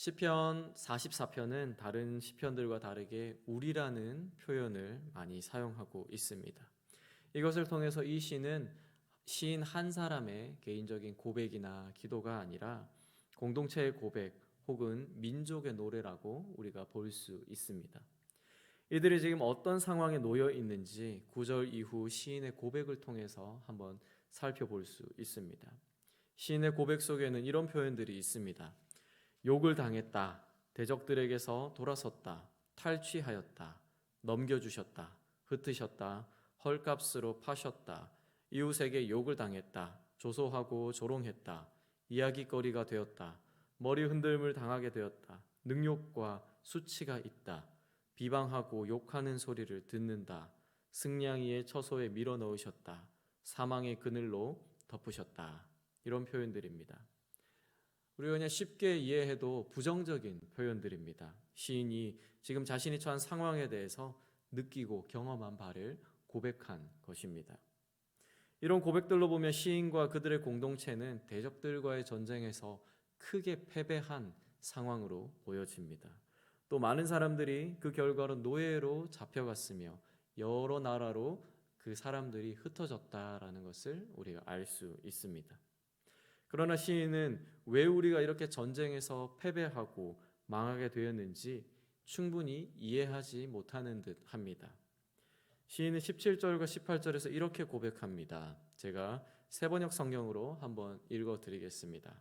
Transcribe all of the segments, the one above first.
시편 44편은 다른 시편들과 다르게 우리라는 표현을 많이 사용하고 있습니다. 이것을 통해서 이 시는 시인 한 사람의 개인적인 고백이나 기도가 아니라 공동체의 고백 혹은 민족의 노래라고 우리가 볼 수 있습니다. 이들이 지금 어떤 상황에 놓여 있는지 9절 이후 시인의 고백을 통해서 한번 살펴볼 수 있습니다. 시인의 고백 속에는 이런 표현들이 있습니다. 욕을 당했다. 대적들에게서 돌아섰다. 탈취하였다. 넘겨주셨다. 흩으셨다. 헐값으로 파셨다. 이웃에게 욕을 당했다. 조소하고 조롱했다. 이야기거리가 되었다. 머리 흔들림을 당하게 되었다. 능욕과 수치가 있다. 비방하고 욕하는 소리를 듣는다. 승냥이의 처소에 밀어 넣으셨다. 사망의 그늘로 덮으셨다. 이런 표현들입니다. 우리가 그냥 쉽게 이해해도 부정적인 표현들입니다. 시인이 지금 자신이 처한 상황에 대해서 느끼고 경험한 바를 고백한 것입니다. 이런 고백들로 보면 시인과 그들의 공동체는 대적들과의 전쟁에서 크게 패배한 상황으로 보여집니다. 또 많은 사람들이 그 결과로 노예로 잡혀갔으며 여러 나라로 그 사람들이 흩어졌다라는 것을 우리가 알 수 있습니다. 그러나 시인은 왜 우리가 이렇게 전쟁에서 패배하고 망하게 되었는지 충분히 이해하지 못하는 듯 합니다. 시인은 17절과 18절에서 이렇게 고백합니다. 제가 세번역 성경으로 한번 읽어 드리겠습니다.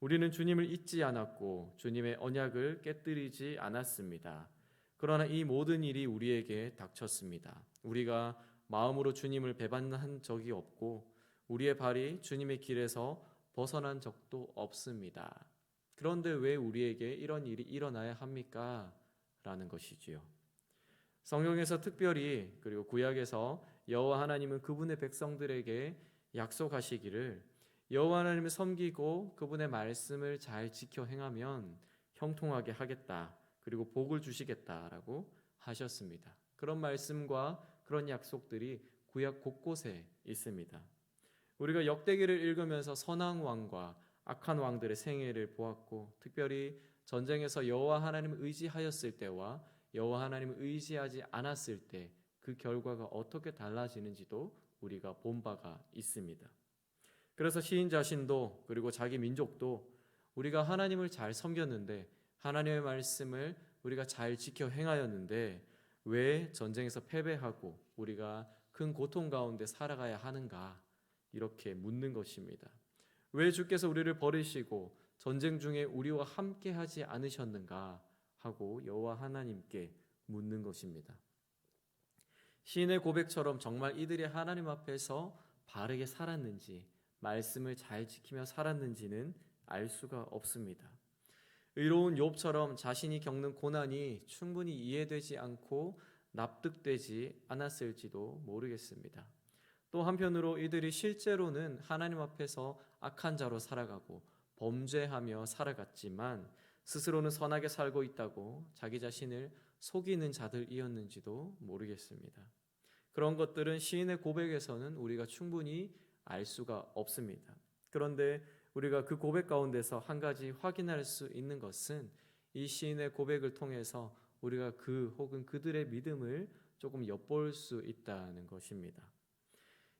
우리는 주님을 잊지 않았고 주님의 언약을 깨뜨리지 않았습니다. 그러나 이 모든 일이 우리에게 닥쳤습니다. 우리가 마음으로 주님을 배반한 적이 없고 우리의 발이 주님의 길에서 벗어난 적도 없습니다. 그런데 왜 우리에게 이런 일이 일어나야 합니까? 라는 것이지요. 성경에서 특별히 그리고 구약에서 여호와 하나님은 그분의 백성들에게 약속하시기를 여호와 하나님을 섬기고 그분의 말씀을 잘 지켜 행하면 형통하게 하겠다. 그리고 복을 주시겠다라고 하셨습니다. 그런 말씀과 그런 약속들이 구약 곳곳에 있습니다. 우리가 역대기를 읽으면서 선왕 왕과 악한 왕들의 생애를 보았고 특별히 전쟁에서 여호와 하나님을 의지하였을 때와 여호와 하나님을 의지하지 않았을 때 그 결과가 어떻게 달라지는지도 우리가 본 바가 있습니다. 그래서 시인 자신도 그리고 자기 민족도 우리가 하나님을 잘 섬겼는데 하나님의 말씀을 우리가 잘 지켜 행하였는데 왜 전쟁에서 패배하고 우리가 큰 고통 가운데 살아가야 하는가 이렇게 묻는 것입니다. 왜 주께서 우리를 버리시고 전쟁 중에 우리와 함께 하지 않으셨는가 하고 여호와 하나님께 묻는 것입니다. 시인의 고백처럼 정말 이들이 하나님 앞에서 바르게 살았는지 말씀을 잘 지키며 살았는지는 알 수가 없습니다. 의로운 욥처럼 자신이 겪는 고난이 충분히 이해되지 않고 납득되지 않았을지도 모르겠습니다. 또 한편으로 이들이 실제로는 하나님 앞에서 악한 자로 살아가고 범죄하며 살아갔지만 스스로는 선하게 살고 있다고 자기 자신을 속이는 자들이었는지도 모르겠습니다. 그런 것들은 시인의 고백에서는 우리가 충분히 알 수가 없습니다. 그런데 우리가 그 고백 가운데서 한 가지 확인할 수 있는 것은 이 시인의 고백을 통해서 우리가 그 혹은 그들의 믿음을 조금 엿볼 수 있다는 것입니다.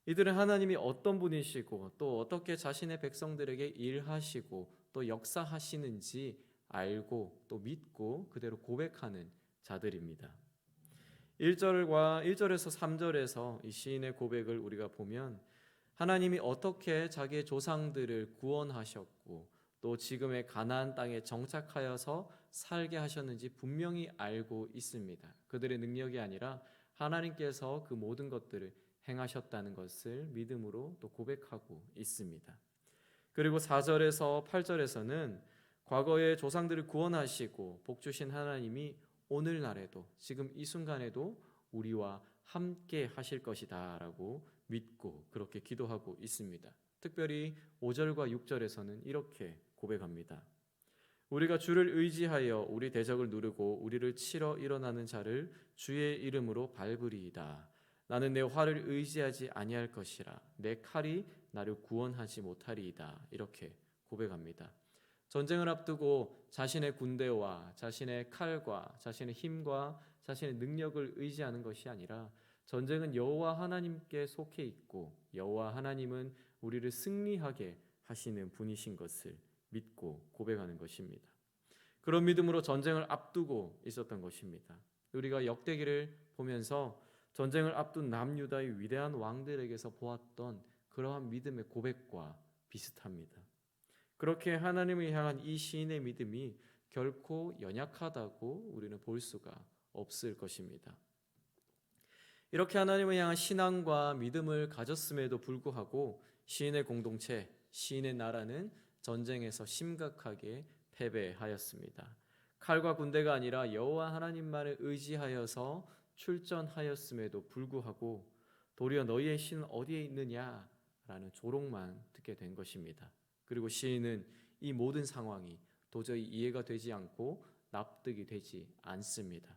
이들은 하나님이 어떤 분이시고 또 어떻게 자신의 백성들에게 일하시고 또 역사하시는지 알고 또 믿고 그대로 고백하는 자들입니다. 1절과 1절에서 3절에서 이 시인의 고백을 우리가 보면 하나님이 어떻게 자기의 조상들을 구원하셨고 또 지금의 가나안 땅에 정착하여서 살게 하셨는지 분명히 알고 있습니다. 그들의 능력이 아니라 하나님께서 그 모든 것들을 행하셨다는 것을 믿음으로 또 고백하고 있습니다. 그리고 4절에서 8절에서는 과거의 조상들을 구원하시고 복 주신 하나님이 오늘날에도 지금 이 순간에도 우리와 함께 하실 것이다 라고 믿고 그렇게 기도하고 있습니다. 특별히 5절과 6절에서는 이렇게 고백합니다. 우리가 주를 의지하여 우리 대적을 누르고 우리를 치러 일어나는 자를 주의 이름으로 밟으리이다. 나는 내 활을 의지하지 아니할 것이라 내 칼이 나를 구원하지 못하리이다. 이렇게 고백합니다. 전쟁을 앞두고 자신의 군대와 자신의 칼과 자신의 힘과 자신의 능력을 의지하는 것이 아니라 전쟁은 여호와 하나님께 속해 있고 여호와 하나님은 우리를 승리하게 하시는 분이신 것을 믿고 고백하는 것입니다. 그런 믿음으로 전쟁을 앞두고 있었던 것입니다. 우리가 역대기를 보면서 전쟁을 앞둔 남유다의 위대한 왕들에게서 보았던 그러한 믿음의 고백과 비슷합니다. 그렇게 하나님을 향한 이 시인의 믿음이 결코 연약하다고 우리는 볼 수가 없을 것입니다. 이렇게 하나님을 향한 신앙과 믿음을 가졌음에도 불구하고 시인의 공동체, 시인의 나라는 전쟁에서 심각하게 패배하였습니다. 칼과 군대가 아니라 여호와 하나님만을 의지하여서 출전하였음에도 불구하고 도리어 너희의 신은 어디에 있느냐라는 조롱만 듣게 된 것입니다. 그리고 시인은 이 모든 상황이 도저히 이해가 되지 않고 납득이 되지 않습니다.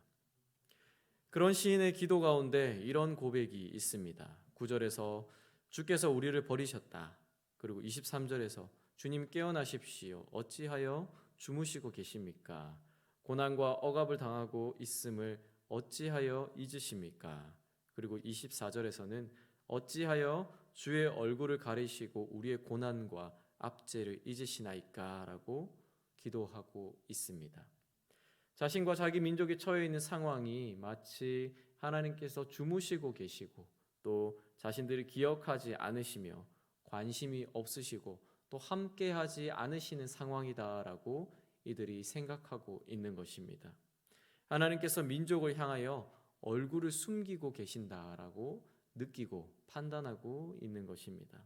그런 시인의 기도 가운데 이런 고백이 있습니다. 9절에서 주께서 우리를 버리셨다. 그리고 23절에서 주님 깨어나십시오. 어찌하여 주무시고 계십니까? 고난과 억압을 당하고 있음을 어찌하여 잊으십니까? 그리고 24절에서는 어찌하여 주의 얼굴을 가리시고 우리의 고난과 압제를 잊으시나이까라고 기도하고 있습니다. 자신과 자기 민족이 처해 있는 상황이 마치 하나님께서 주무시고 계시고 또 자신들을 기억하지 않으시며 관심이 없으시고 또 함께하지 않으시는 상황이다라고 이들이 생각하고 있는 것입니다. 하나님께서 민족을 향하여 얼굴을 숨기고 계신다라고 느끼고 판단하고 있는 것입니다.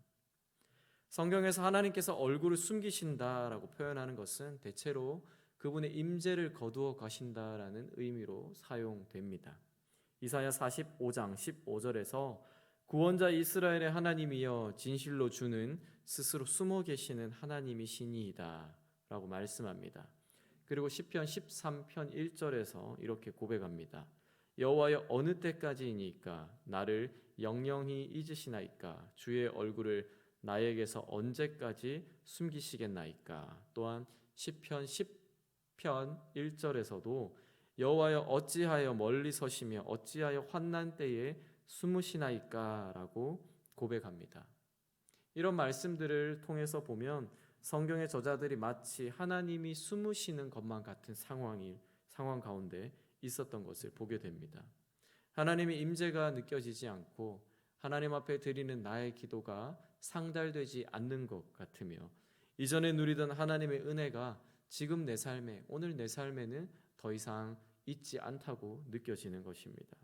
성경에서 하나님께서 얼굴을 숨기신다라고 표현하는 것은 대체로 그분의 임재를 거두어 가신다라는 의미로 사용됩니다. 이사야 45장 15절에서 구원자 이스라엘의 하나님이여 진실로 주는 스스로 숨어 계시는 하나님이시니이다라고 말씀합니다. 그리고 시편 13편 1절에서 이렇게 고백합니다. 여호와여 어느 때까지이니까 나를 영영히 잊으시나이까 주의 얼굴을 나에게서 언제까지 숨기시겠나이까 또한 시편 10편 1절에서도 여호와여 어찌하여 멀리 서시며 어찌하여 환난 때에 숨으시나이까라고 고백합니다. 이런 말씀들을 통해서 보면 성경의 저자들이 마치 하나님이 숨으시는 것만 같은 상황이 상황 가운데 있었던 것을 보게 됩니다. 하나님의 임재가 느껴지지 않고 하나님 앞에 드리는 나의 기도가 상달되지 않는 것 같으며 이전에 누리던 하나님의 은혜가 지금 내 삶에 오늘 내 삶에는 더 이상 있지 않다고 느껴지는 것입니다.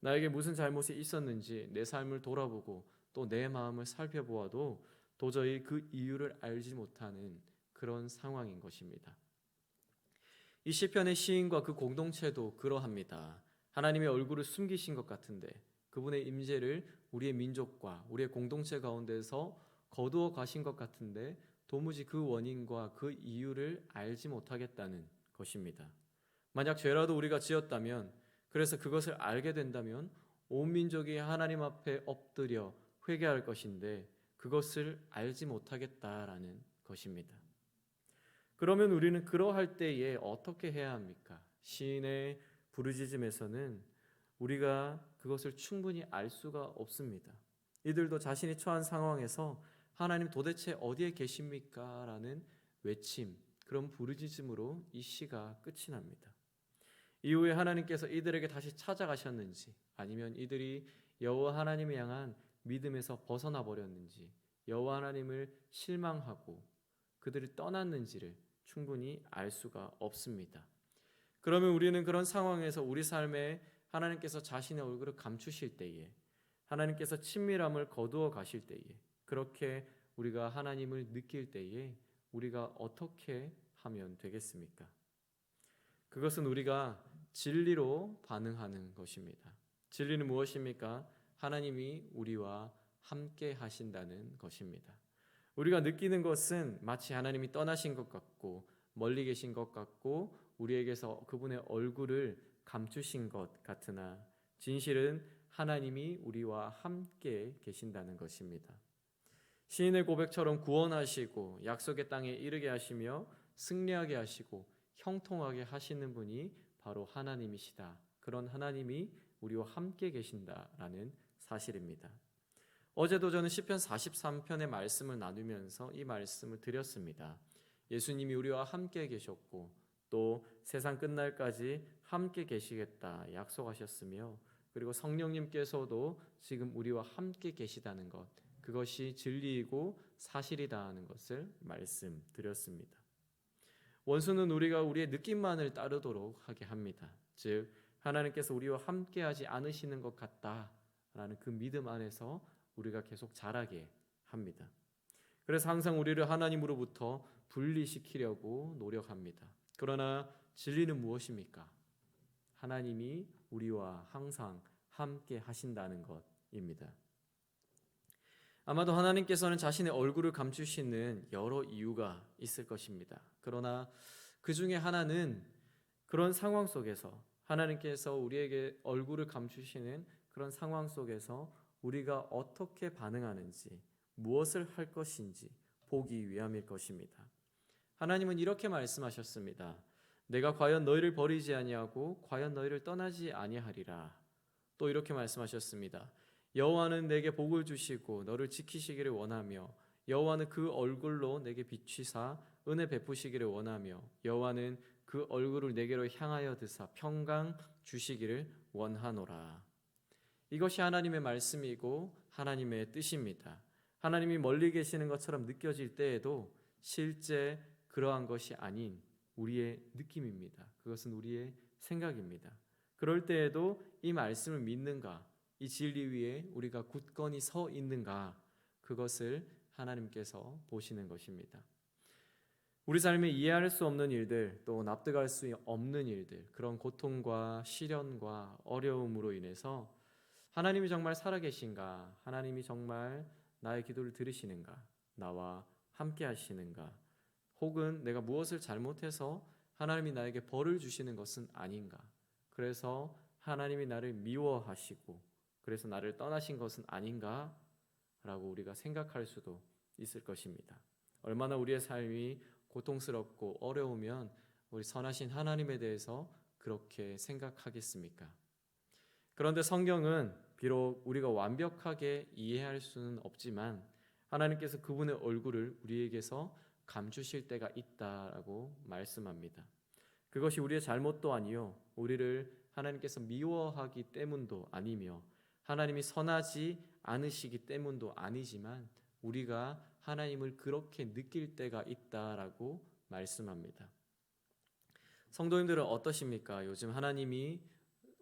나에게 무슨 잘못이 있었는지 내 삶을 돌아보고 또 내 마음을 살펴보아도 도저히 그 이유를 알지 못하는 그런 상황인 것입니다. 이 시편의 시인과 그 공동체도 그러합니다. 하나님의 얼굴을 숨기신 것 같은데 그분의 임재를 우리의 민족과 우리의 공동체 가운데서 거두어 가신 것 같은데 도무지 그 원인과 그 이유를 알지 못하겠다는 것입니다. 만약 죄라도 우리가 지었다면 그래서 그것을 알게 된다면 온 민족이 하나님 앞에 엎드려 회개할 것인데 그것을 알지 못하겠다라는 것입니다. 그러면 우리는 그러할 때에 어떻게 해야 합니까? 시인의 부르짖음에서는 우리가 그것을 충분히 알 수가 없습니다. 이들도 자신이 처한 상황에서 하나님 도대체 어디에 계십니까? 라는 외침, 그런 부르짖음으로 이 시가 끝이 납니다. 이후에 하나님께서 이들에게 다시 찾아가셨는지 아니면 이들이 여호와 하나님을 향한 믿음에서 벗어나 버렸는지 여호와 하나님을 실망하고 그들이 떠났는지를 충분히 알 수가 없습니다. 그러면 우리는 그런 상황에서 우리 삶에 하나님께서 자신의 얼굴을 감추실 때에 하나님께서 친밀함을 거두어 가실 때에 그렇게 우리가 하나님을 느낄 때에 우리가 어떻게 하면 되겠습니까? 그것은 우리가 진리로 반응하는 것입니다. 진리는 무엇입니까? 하나님이 우리와 함께 하신다는 것입니다. 우리가 느끼는 것은 마치 하나님이 떠나신 것 같고 멀리 계신 것 같고 우리에게서 그분의 얼굴을 감추신 것 같으나 진실은 하나님이 우리와 함께 계신다는 것입니다. 시인의 고백처럼 구원하시고 약속의 땅에 이르게 하시며 승리하게 하시고 형통하게 하시는 분이 바로 하나님이시다. 그런 하나님이 우리와 함께 계신다라는 사실입니다. 어제도 저는 시편 43편의 말씀을 나누면서 이 말씀을 드렸습니다. 예수님이 우리와 함께 계셨고 또 세상 끝날까지 함께 계시겠다 약속하셨으며 그리고 성령님께서도 지금 우리와 함께 계시다는 것 그것이 진리이고 사실이다 하는 것을 말씀드렸습니다. 원수는 우리가 우리의 느낌만을 따르도록 하게 합니다. 즉 하나님께서 우리와 함께하지 않으시는 것 같다 라는 그 믿음 안에서 우리가 계속 자라게 합니다. 그래서 항상 우리를 하나님으로부터 분리시키려고 노력합니다. 그러나 진리는 무엇입니까? 하나님이 우리와 항상 함께 하신다는 것입니다. 아마도 하나님께서는 자신의 얼굴을 감추시는 여러 이유가 있을 것입니다. 그러나 그 중에 하나는 그런 상황 속에서 하나님께서 우리에게 얼굴을 감추시는 그런 상황 속에서 우리가 어떻게 반응하는지 무엇을 할 것인지 보기 위함일 것입니다. 하나님은 이렇게 말씀하셨습니다. 내가 과연 너희를 버리지 아니하고 과연 너희를 떠나지 아니하리라. 또 이렇게 말씀하셨습니다. 여호와는 내게 복을 주시고 너를 지키시기를 원하며 여호와는 그 얼굴로 내게 비추사 은혜 베푸시기를 원하며 여호와는 그 얼굴을 내게로 향하여 드사 평강 주시기를 원하노라. 이것이 하나님의 말씀이고 하나님의 뜻입니다. 하나님이 멀리 계시는 것처럼 느껴질 때에도 실제 그러한 것이 아닌 우리의 느낌입니다. 그것은 우리의 생각입니다. 그럴 때에도 이 말씀을 믿는가, 이 진리 위에 우리가 굳건히 서 있는가, 그것을 하나님께서 보시는 것입니다. 우리 삶에 이해할 수 없는 일들, 또 납득할 수 없는 일들, 그런 고통과 시련과 어려움으로 인해서 하나님이 정말 살아계신가, 하나님이 정말 나의 기도를 들으시는가, 나와 함께 하시는가, 혹은 내가 무엇을 잘못해서 하나님이 나에게 벌을 주시는 것은 아닌가, 그래서 하나님이 나를 미워하시고, 그래서 나를 떠나신 것은 아닌가, 라고 우리가 생각할 수도 있을 것입니다. 얼마나 우리의 삶이 고통스럽고 어려우면 우리 선하신 하나님에 대해서 그렇게 생각하겠습니까? 그런데 성경은 비록 우리가 완벽하게 이해할 수는 없지만 하나님께서 그분의 얼굴을 우리에게서 감추실 때가 있다라고 말씀합니다. 그것이 우리의 잘못도 아니요 우리를 하나님께서 미워하기 때문도 아니며 하나님이 선하지 않으시기 때문도 아니지만 우리가 하나님을 그렇게 느낄 때가 있다라고 말씀합니다. 성도님들은 어떠십니까? 요즘 하나님이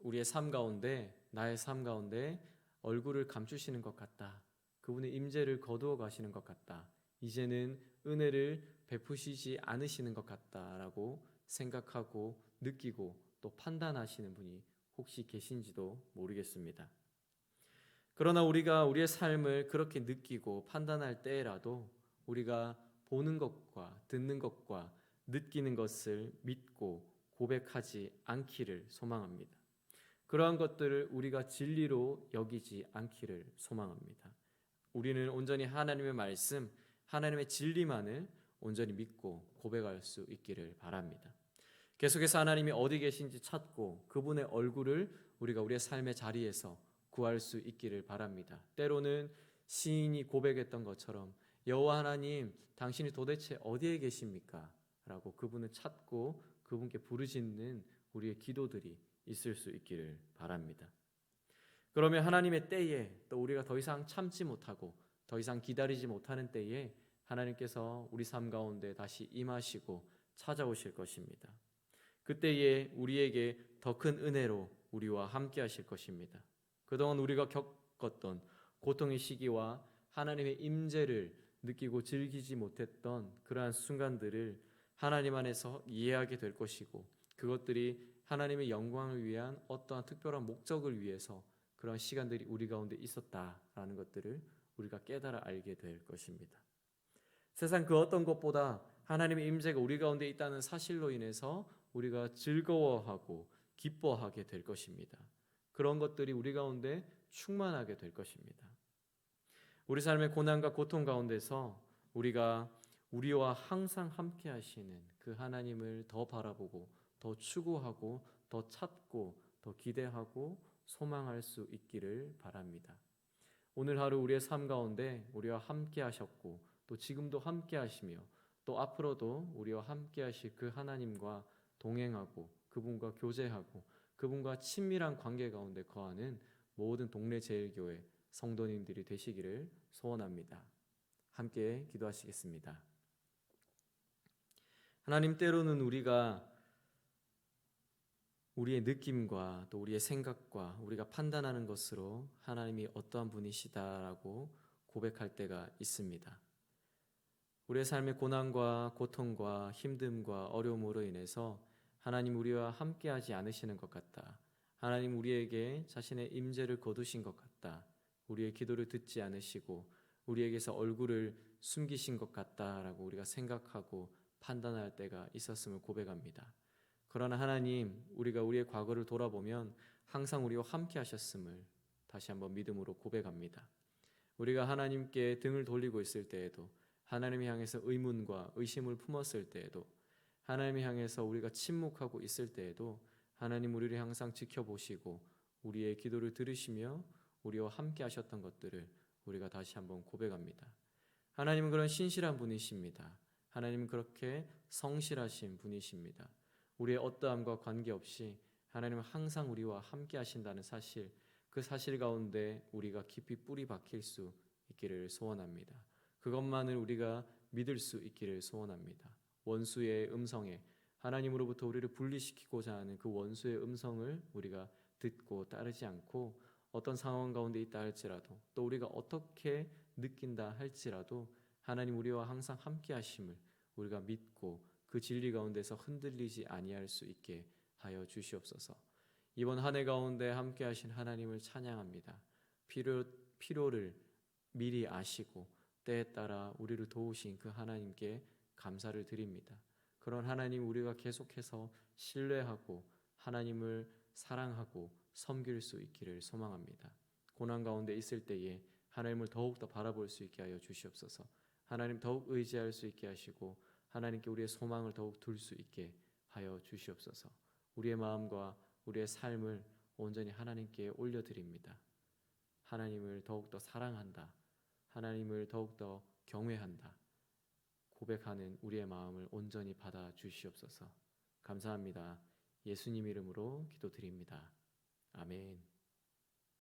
우리의 삶 가운데 나의 삶 가운데 얼굴을 감추시는 것 같다. 그분의 임재를 거두어 가시는 것 같다. 이제는 은혜를 베푸시지 않으시는 것 같다라고 생각하고 느끼고 또 판단하시는 분이 혹시 계신지도 모르겠습니다. 그러나 우리가 우리의 삶을 그렇게 느끼고 판단할 때라도 우리가 보는 것과 듣는 것과 느끼는 것을 믿고 고백하지 않기를 소망합니다. 그러한 것들을 우리가 진리로 여기지 않기를 소망합니다. 우리는 온전히 하나님의 말씀, 하나님의 진리만을 온전히 믿고 고백할 수 있기를 바랍니다. 계속해서 하나님이 어디 계신지 찾고 그분의 얼굴을 우리가 우리의 삶의 자리에서 구할 수 있기를 바랍니다. 때로는 시인이 고백했던 것처럼 여호와 하나님, 당신이 도대체 어디에 계십니까? 라고 그분을 찾고 그분께 부르짖는 우리의 기도들이 있을 수 있기를 바랍니다. 그러면 하나님의 때에 또 우리가 더 이상 참지 못하고 더 이상 기다리지 못하는 때에 하나님께서 우리 삶 가운데 다시 임하시고 찾아오실 것입니다. 그때에 우리에게 더 큰 은혜로 우리와 함께 하실 것입니다. 그동안 우리가 겪었던 고통의 시기와 하나님의 임재를 느끼고 즐기지 못했던 그러한 순간들을 하나님 안에서 이해하게 될 것이고 그것들이 하나님의 영광을 위한 어떠한 특별한 목적을 위해서 그런 시간들이 우리 가운데 있었다라는 것들을 우리가 깨달아 알게 될 것입니다. 세상 그 어떤 것보다 하나님의 임재가 우리 가운데 있다는 사실로 인해서 우리가 즐거워하고 기뻐하게 될 것입니다. 그런 것들이 우리 가운데 충만하게 될 것입니다. 우리 삶의 고난과 고통 가운데서 우리가 우리와 항상 함께 하시는 그 하나님을 더 바라보고 더 추구하고 더 찾고 더 기대하고 소망할 수 있기를 바랍니다. 오늘 하루 우리의 삶 가운데 우리와 함께 하셨고 또 지금도 함께 하시며 또 앞으로도 우리와 함께 하실 그 하나님과 동행하고 그분과 교제하고 그분과 친밀한 관계 가운데 거하는 모든 동네 제일교회 성도님들이 되시기를 소원합니다. 함께 기도하시겠습니다. 하나님 때로는 우리가 우리의 느낌과 또 우리의 생각과 우리가 판단하는 것으로 하나님이 어떠한 분이시다라고 고백할 때가 있습니다. 우리의 삶의 고난과 고통과 힘듦과 어려움으로 인해서 하나님 우리와 함께 하지 않으시는 것 같다. 하나님 우리에게 자신의 임재를 거두신 것 같다. 우리의 기도를 듣지 않으시고 우리에게서 얼굴을 숨기신 것 같다라고 우리가 생각하고 판단할 때가 있었음을 고백합니다. 그러나 하나님, 우리가 우리의 과거를 돌아보면 항상 우리와 함께 하셨음을 다시 한번 믿음으로 고백합니다. 우리가 하나님께 등을 돌리고 있을 때에도 하나님 향해서 의문과 의심을 품었을 때에도 하나님 향해서 우리가 침묵하고 있을 때에도 하나님 우리를 항상 지켜보시고 우리의 기도를 들으시며 우리와 함께 하셨던 것들을 우리가 다시 한번 고백합니다. 하나님은 그런 신실한 분이십니다. 하나님은 그렇게 성실하신 분이십니다. 우리의 어떠함과 관계없이 하나님은 항상 우리와 함께 하신다는 사실, 그 사실 가운데 우리가 깊이 뿌리 박힐 수 있기를 소원합니다. 그것만을 우리가 믿을 수 있기를 소원합니다. 원수의 음성에 하나님으로부터 우리를 분리시키고자 하는 그 원수의 음성을 우리가 듣고 따르지 않고 어떤 상황 가운데 있다 할지라도 또 우리가 어떻게 느낀다 할지라도 하나님 우리와 항상 함께 하심을 우리가 믿고 그 진리 가운데서 흔들리지 아니할 수 있게 하여 주시옵소서. 이번 한 해 가운데 함께 하신 하나님을 찬양합니다. 필요 필요를 미리 아시고 때에 따라 우리를 도우신 그 하나님께 감사를 드립니다. 그런 하나님 우리가 계속해서 신뢰하고 하나님을 사랑하고 섬길 수 있기를 소망합니다. 고난 가운데 있을 때에 하나님을 더욱 더 바라볼 수 있게 하여 주시옵소서. 하나님 더욱 의지할 수 있게 하시고 하나님께 우리의 소망을 더욱 둘 수 있게 하여 주시옵소서. 우리의 마음과 우리의 삶을 온전히 하나님께 올려드립니다. 하나님을 더욱더 사랑한다. 하나님을 더욱더 경외한다. 고백하는 우리의 마음을 온전히 받아 주시옵소서. 감사합니다. 예수님 이름으로 기도드립니다. 아멘.